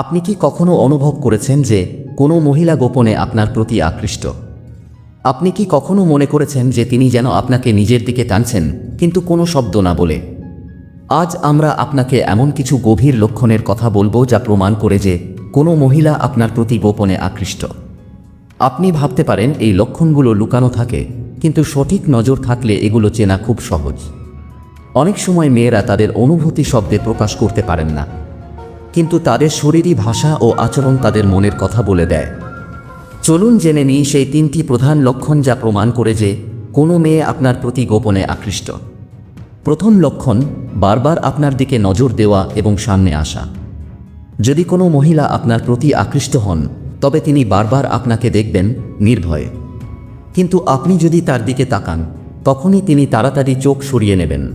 আপনি কি কখনো অনুভব করেছেন যে কোনো মহিলা গোপনে আপনার প্রতি আকৃষ্ট? আপনি কি কখনো মনে করেছেন যে তিনি যেন আপনাকে নিজের দিকে টানছেন, কিন্তু কোনো শব্দ না বলে? আজ আমরা আপনাকে এমন কিছু গভীর লক্ষণের কথা বলব যা প্রমাণ করে যে কোনো মহিলা আপনার প্রতি গোপনে আকৃষ্ট। আপনি ভাবতে পারেন এই লক্ষণগুলো লুকানো থাকে, কিন্তু সঠিক নজর থাকলে এগুলো চেনা খুব সহজ। অনেক সময় মেয়েরা তাদের অনুভূতি শব্দে প্রকাশ করতে পারেন না। কিন্তু তাদের শরীরী ভাষা ও আচরণ তাদের মনের কথা বলে দেয়। চলুন জেনে নিই সেই তিনটি প্রধান লক্ষণ যা প্রমাণ করে যে কোনো মেয়ে আপনার প্রতি গোপনে আকৃষ্ট। প্রথম লক্ষণ, বারবার আপনার দিকে নজর দেওয়া এবং সামনে আসা। যদি কোনো মহিলা আপনার প্রতি আকৃষ্ট হন, তবে তিনি বারবার আপনাকে দেখবেন নির্ভয়ে। কিন্তু আপনি যদি তার দিকে তাকান, তখনই তিনি তাড়াতাড়ি চোখ সরিয়ে নেবেন।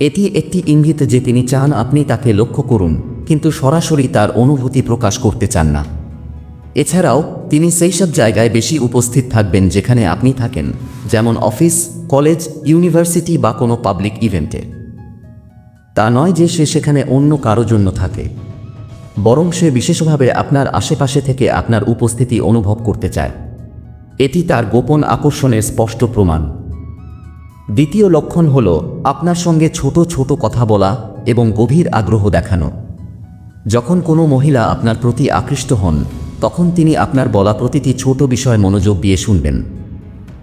এটি একটি ইঙ্গিত যে তিনি চান আপনি তাকে লক্ষ্য করুন কিন্তু সরাসরি তার অনুভূতি প্রকাশ করতে চান না। এছাড়াও, তিনি সেই সব জায়গায় বেশি উপস্থিত থাকবেন যেখানে আপনি থাকেন, যেমন অফিস, কলেজ, ইউনিভার্সিটি বা কোনো পাবলিক ইভেন্টে। তা নয় যে সে সেখানে অন্য কারও জন্য থাকে। বরং সে বিশেষভাবে আপনার আশেপাশে থেকে আপনার উপস্থিতি অনুভব করতে চায়। এটি তার গোপন আকর্ষণের স্পষ্ট প্রমাণ। দ্বিতীয় লক্ষণ হল, আপনার সঙ্গে ছোট ছোট কথা বলা এবং গভীর আগ্রহ দেখানো। যখন কোনো মহিলা আপনার প্রতি আকৃষ্ট হন, তখন তিনি আপনার বলা প্রতিটি ছোট বিষয় মনোযোগ দিয়ে শুনবেন।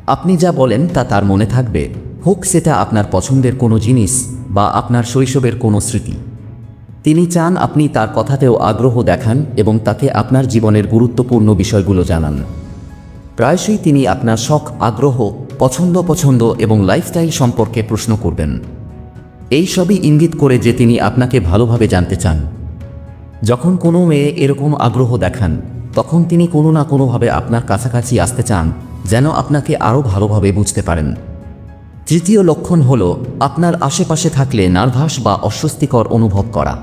আপনি যা বলেন তা তার মনে থাকবে। হোক সেটা আপনার পছন্দের কোনো জিনিস বা আপনার শৈশবের কোনো স্মৃতি। তিনি চান আপনি তার কথাতেও আগ্রহ দেখান এবং তাকে আপনার জীবনের গুরুত্বপূর্ণ বিষয়গুলো জানান। প্রায়শই তিনি আপনার শখ, আগ্রহ, পছন্দ পছন্দ এবং লাইফস্টাইল সম্পর্কে প্রশ্ন করবেন। এই সবই ইঙ্গিত করে যে তিনি আপনাকে ভালোভাবে জানতে চান। যখন কোনো মেয়ে এরকম আগ্রহ দেখান, তখন তিনি কোনো না কোনোভাবে আপনার কাছাকাছি আসতে চান, যেন আপনাকে আরও ভালোভাবে বুঝতে পারেন। তৃতীয় লক্ষণ হল আপনার আশেপাশে থাকলে নার্ভাস বা অস্বস্তিকর অনুভব করা।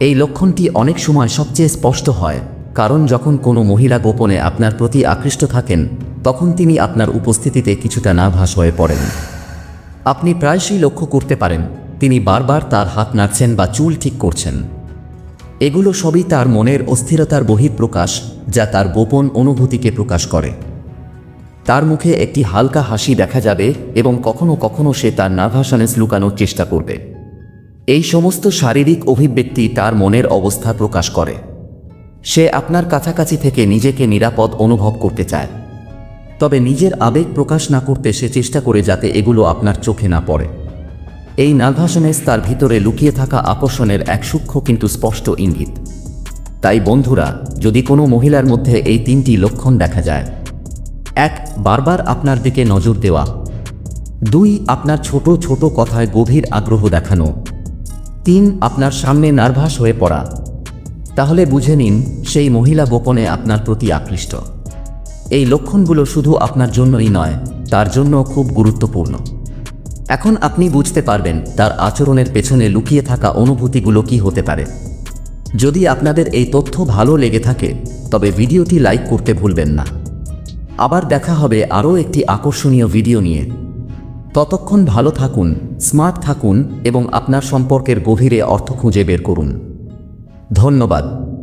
এই লক্ষণটি অনেক সময় সবচেয়ে স্পষ্ট হয়, কারণ যখন কোনো মহিলা গোপনে আপনার প্রতি আকৃষ্ট থাকেন, তখন তিনি আপনার উপস্থিতিতে কিছুটা নার্ভাস হয়ে পড়েন। আপনি প্রায়শই লক্ষ্য করতে পারেন, তিনি বারবার তার হাত নাড়ছেন বা চুল ঠিক করছেন। এগুলো সবই তার মনের অস্থিরতার বহিঃপ্রকাশ, যা তার গোপন অনুভূতিকে প্রকাশ করে। তার মুখে একটি হালকা হাসি দেখা যাবে এবং কখনো কখনো সে তার নার্ভাসনেস লুকানোর চেষ্টা করবে। এই সমস্ত শারীরিক অভিব্যক্তি তার মনের অবস্থা প্রকাশ করে। সে আপনার কাছাকাছি থেকে নিজেকে নিরাপদ অনুভব করতে চায়। তবে নিজের আবেগ প্রকাশ না করতে সে চেষ্টা করে যাতে এগুলো আপনার চোখে না পড়ে। এই নার্ভাসনেস তার ভিতরে লুকিয়ে থাকা আকর্ষণের এক সূক্ষ্ম কিন্তু স্পষ্ট ইঙ্গিত। তাই বন্ধুরা, যদি কোনো মহিলার মধ্যে এই তিনটি লক্ষণ দেখা যায়, এক, বারবার আপনার দিকে নজর দেওয়া, দুই, আপনার ছোট ছোট কথায় গভীর আগ্রহ দেখানো, তিন, আপনার সামনে নার্ভাস হয়ে পড়া, তাহলে বুঝে নিন সেই মহিলা গোপনে আপনার প্রতি আকৃষ্ট। এই লক্ষণগুলো শুধু আপনার জন্যই নয়, তার জন্য খুব গুরুত্বপূর্ণ। এখন আপনি বুঝতে পারবেন তার আচরণের পেছনে লুকিয়ে থাকা অনুভূতিগুলো কি হতে পারে। যদি আপনাদের এই তথ্য ভালো লেগে থাকে, তবে ভিডিওটি লাইক করতে ভুলবেন না। আবার দেখা হবে আরও একটি আকর্ষণীয় ভিডিও নিয়ে। ততক্ষণ ভালো থাকুন, স্মার্ট থাকুন এবং আপনার সম্পর্কের গভীরে অর্থ খুঁজে বের করুন। ধন্যবাদ।